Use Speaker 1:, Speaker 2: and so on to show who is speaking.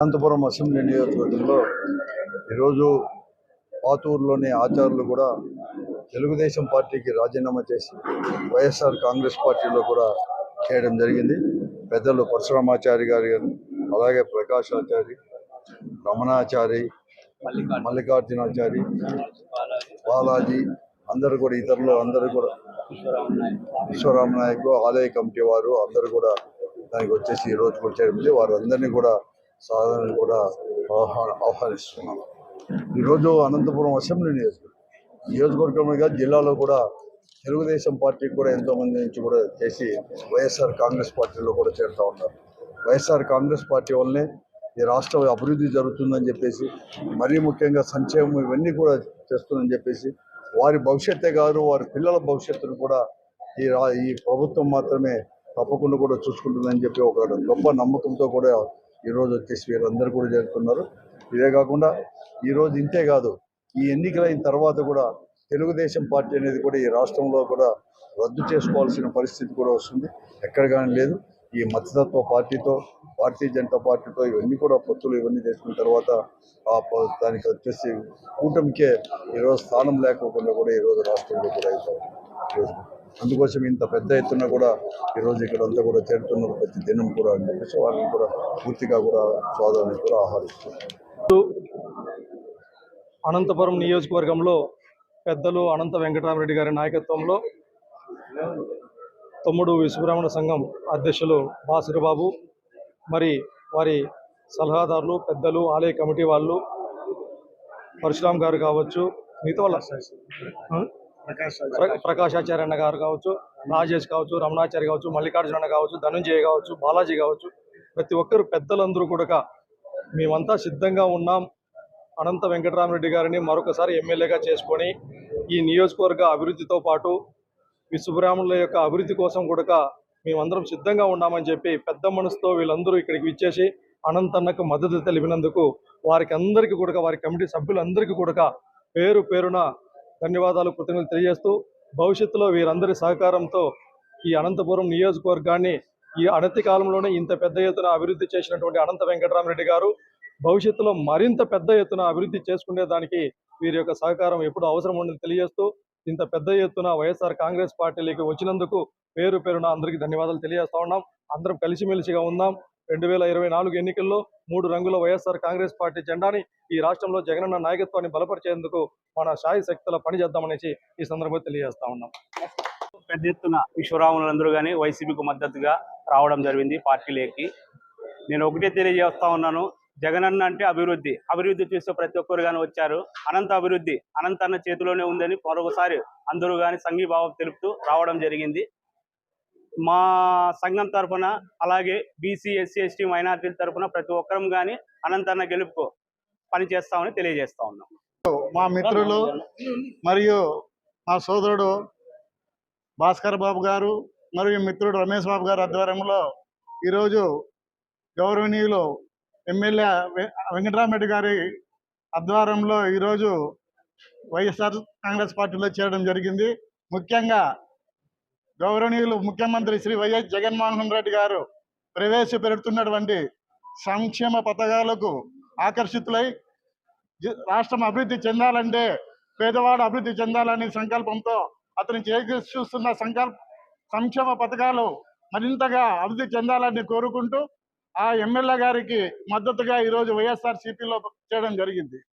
Speaker 1: Anantapuram assembly నియోజకవర్గంలో ఈరోజు పాతూరులోని ఆచార్యులు కూడా తెలుగుదేశం పార్టీకి రాజీనామా చేసి వైఎస్ఆర్ కాంగ్రెస్ పార్టీలో కూడా చేయడం జరిగింది. పెద్దలు పరశురామాచారి గారు అలాగే ప్రకాశాచారి రమణాచారి మల్లికార్జునాచారి బాలాజీ అందరూ కూడా ఇతరులు అందరూ కూడా విశ్వరామ నాయకు ఆలయ కమిటీ వారు అందరూ కూడా దానికి వచ్చేసి ఈ రోజు కూడా చేయడం వారందరినీ కూడా సాధనని కూడా ఆహ్వాన ఆహ్వానిస్తున్నాం. ఈరోజు అనంతపురం అసెంబ్లీ నియోజకవర్గం. నియోజకవర్గంగా జిల్లాలో కూడా తెలుగుదేశం పార్టీకి కూడా ఎంతో మంది నుంచి కూడా చేసి వైఎస్ఆర్ కాంగ్రెస్ పార్టీలో కూడా చేరుతూ ఉన్నారు. వైఎస్ఆర్ కాంగ్రెస్ పార్టీ వల్లనే ఈ రాష్ట్ర అభివృద్ధి జరుగుతుందని చెప్పేసి మరీ ముఖ్యంగా సంక్షేమం ఇవన్నీ కూడా చేస్తుందని చెప్పేసి వారి భవిష్యత్తే కాదు వారి పిల్లల భవిష్యత్తును కూడా ఈ రా ఈ ప్రభుత్వం మాత్రమే తప్పకుండా కూడా చూసుకుంటుందని చెప్పి ఒక గొప్ప నమ్మకంతో కూడా ఈరోజు వచ్చేసి వీరందరూ కూడా జరుపుతున్నారు ఇదే కాకుండా ఈరోజు ఇంతే కాదు ఈ ఎన్నికలైన తర్వాత కూడా తెలుగుదేశం పార్టీ అనేది కూడా ఈ రాష్ట్రంలో కూడా రద్దు చేసుకోవాల్సిన పరిస్థితి కూడా వస్తుంది. ఎక్కడ కానీ లేదు ఈ మతతత్వ పార్టీతో భారతీయ జనతా పార్టీతో ఇవన్నీ కూడా పొత్తులు ఇవన్నీ చేసుకున్న తర్వాత ఆ ప- దానికి వచ్చేసి కూటమికే ఈరోజు స్థానం లేకోకుండా కూడా ఈరోజు రాష్ట్రంలో కూడా అవుతాం అందుకోసం ఇంత పెద్ద ఎత్తున కూడా ఈరోజు ఇక్కడ అంతా కూడా చేరుతున్నారు ప్రతి దినం కూడా. అని చెప్పేసి వాళ్ళని కూడా పూర్తిగా కూడా సోదరుని కూడా ఆహ్వానిస్తున్నారు
Speaker 2: అనంతపురం నియోజకవర్గంలో పెద్దలు అనంత వెంకటరామరెడ్డి గారి నాయకత్వంలో తమ్ముడు విశ్వబ్రాహ్మణ సంఘం అధ్యక్షులు బాసిరబాబు మరి వారి సలహాదారులు పెద్దలు ఆలయ కమిటీ వాళ్ళు పరశురామ్ గారు కావచ్చు మిగతా వాళ్ళ ప్రకాశాచార్య అన్న గారు కావచ్చు రాజేష్ కావచ్చు రమణాచారి కావచ్చు మల్లికార్జున అన్న కావచ్చు ధనుంజయ కావచ్చు బాలాజీ కావచ్చు ప్రతి ఒక్కరు పెద్దలందరూ కూడా మేమంతా సిద్ధంగా ఉన్నాం. అనంత వెంకటరామరెడ్డి గారిని మరొకసారి ఎమ్మెల్యేగా చేసుకొని ఈ నియోజకవర్గ అభివృద్ధితో పాటు విశ్వబ్రాహ్మణుల యొక్క అభివృద్ధి కోసం కూడా మేమందరం సిద్ధంగా ఉన్నామని చెప్పి పెద్ద మనసుతో వీళ్ళందరూ ఇక్కడికి విచ్చేసి అనంతన్నకు మద్దతు తెలిపినందుకు వారికి అందరికీ కూడా వారి కమిటీ సభ్యులందరికీ కూడా పేరు పేరున ధన్యవాదాలు కృతజ్ఞతలు తెలియజేస్తూ భవిష్యత్తులో వీరందరి సహకారంతో ఈ అనంతపురం నియోజకవర్గాన్ని ఈ అనతి కాలంలోనే ఇంత పెద్ద ఎత్తున అభివృద్ధి చేసినటువంటి అనంత వెంకటరామరెడ్డి గారు భవిష్యత్తులో మరింత పెద్ద ఎత్తున అభివృద్ధి చేసుకునే దానికి వీరి యొక్క సహకారం ఎప్పుడు అవసరం ఉండని తెలియజేస్తూ ఇంత పెద్ద ఎత్తున వైఎస్ఆర్ కాంగ్రెస్ పార్టీలోకి వచ్చినందుకు పేరు పేరున అందరికీ ధన్యవాదాలు తెలియజేస్తా ఉన్నాం. అందరం కలిసిమెలిసిగా ఉందాం. రెండు వేల ఇరవై నాలుగు ఎన్నికల్లో మూడు రంగుల వైఎస్ఆర్ కాంగ్రెస్ పార్టీ జెండాని ఈ రాష్ట్రంలో జగనన్న నాయకత్వాన్ని బలపరిచేందుకు మన శాయి శక్తుల పని చేద్దామనేసి ఈ సందర్భంగా తెలియజేస్తా ఉన్నాం.
Speaker 3: పెద్ద ఎత్తున విశ్వరాములందరూ కానీ వైసీపీకి మద్దతుగా రావడం జరిగింది పార్టీలోకి. నేను ఒకటే తెలియజేస్తా ఉన్నాను జగనన్న అంటే అభివృద్ధి. అభివృద్ధి చూస్తే ప్రతి ఒక్కరు కానీ వచ్చారు. అనంత అభివృద్ధి అనంత అన్న చేతిలోనే ఉందని మరొకసారి అందరూ కానీ సంఘీభావం తెలుపుతూ రావడం జరిగింది. మా సంఘం తరఫున అలాగే బీసీ ఎస్సీ ఎస్టీ మైనార్టీల తరఫున ప్రతి ఒక్కరం కానీ అనంతరణ గెలుపుకు పని చేస్తామని తెలియజేస్తా ఉన్నాం.
Speaker 4: మా మిత్రులు మరియు మా సోదరుడు భాస్కర్ బాబు గారు మరియు మిత్రుడు రమేష్ బాబు గారు ఆధ్వర్యంలో ఈరోజు గౌరవనీయులు ఎమ్మెల్యే వెంకటరామరెడ్డి గారి ఆధ్వర్యంలో ఈరోజు వైఎస్ఆర్ కాంగ్రెస్ పార్టీలో చేరడం జరిగింది. ముఖ్యంగా గౌరవనీయులు ముఖ్యమంత్రి శ్రీ వైఎస్ జగన్మోహన్ రెడ్డి గారు ప్రవేశపెడుతున్నటువంటి సంక్షేమ పథకాలకు ఆకర్షితులై రాష్ట్రం అభివృద్ధి చెందాలంటే పేదవాడు అభివృద్ధి చెందాలనే సంకల్పంతో అతను చేకూరుస్తున్న సంకల్ప సంక్షేమ పథకాలు మరింతగా అభివృద్ధి చెందాలని కోరుకుంటూ ఆ ఎమ్మెల్యే గారికి మద్దతుగా ఈరోజు వైఎస్ఆర్ సిపిలో చేయడం జరిగింది.